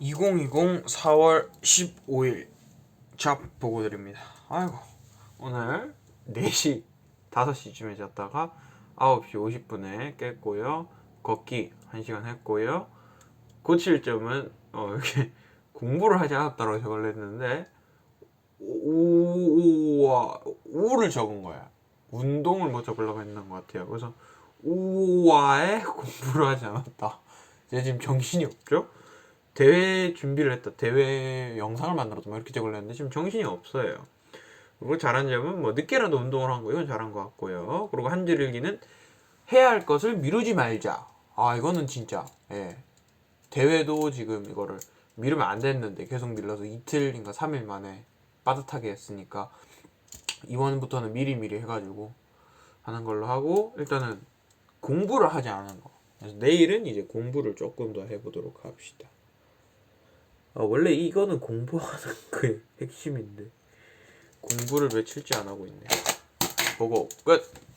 2020 4월 15일 잡 보고 드립니다. 아이고 오늘 4시 5시쯤에 잤다가 9시 50분에 깼고요. 걷기 1시간 했고요. 고칠 점은 어, 이렇게 공부를 하지 않았다고 적을 했는데 우와 우를 적은 거야. 운동을 못 적으려고 했는 것 같아요. 그래서 우와에 공부를 하지 않았다. 이제 지금 정신이 없죠? 대회 준비를 했다. 대회 영상을 만들었다. 뭐 이렇게 적으려 했는데 지금 정신이 없어요. 그리고 잘한 점은 뭐 늦게라도 운동을 한 거 이건 잘한 것 같고요. 그리고 한줄일기는 해야 할 것을 미루지 말자. 아 이거는 진짜 예. 대회도 지금 이거를 미루면 안 됐는데 계속 밀려서 이틀인가 3일 만에 빠듯하게 했으니까 이번부터는 미리미리 해가지고 하는 걸로 하고 일단은 공부를 하지 않은 거. 그래서 내일은 이제 공부를 조금 더 해보도록 합시다. 아, 원래 이거는 공부하는 그 핵심인데 공부를 며칠째 안 하고 있네. 보고 끝.